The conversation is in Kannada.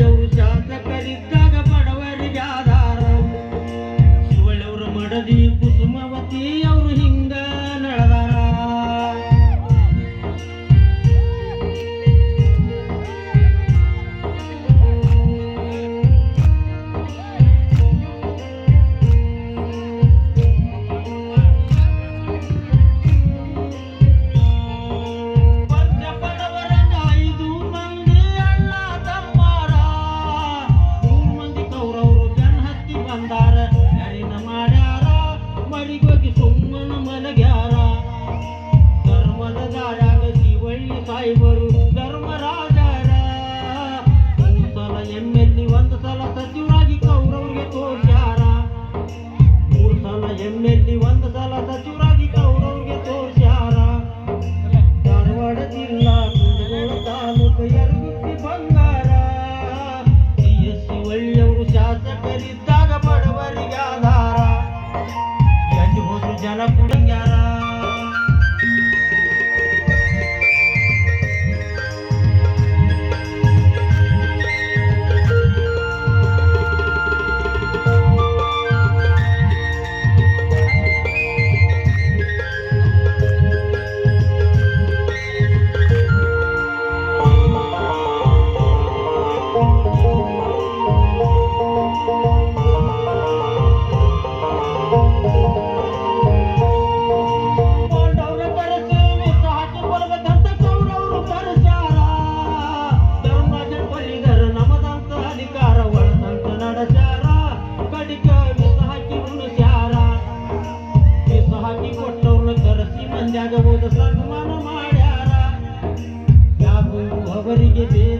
You. Obrigado. ಕೊಟ್ಟವ್ರನ್ನ ತರಿಸಿ ಮಂದ್ಯಾಗಬಹುದು ಸನ್ಮಾನ ಮಾಡ್ಯಾರ. ಯಾವುದು ಅವರಿಗೆ ಬೇರೆ